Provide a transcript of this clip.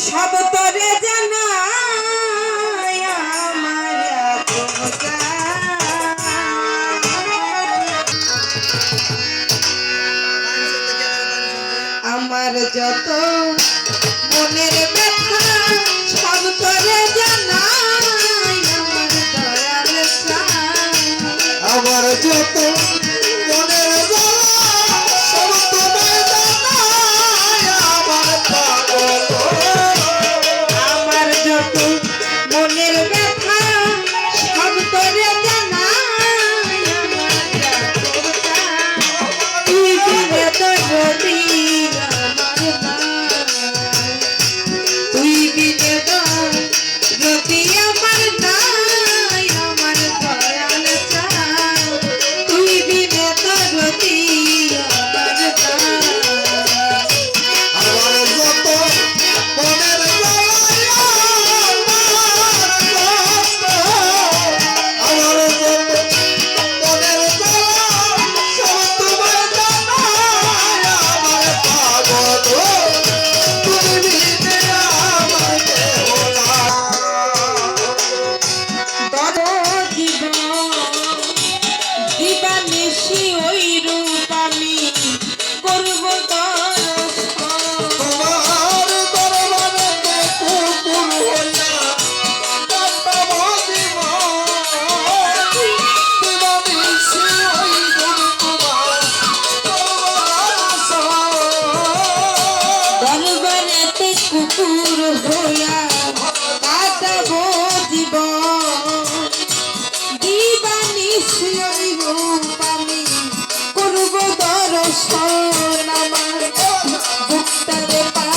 সব তরে জানা আমার যত মনের ব্যথা সব তরে জানা আমার যত দরবারেতে কুকুর হইয়া কাটাব জীব দিবানি শিব পানি করব দর্শন আমার। ভক্তরে পা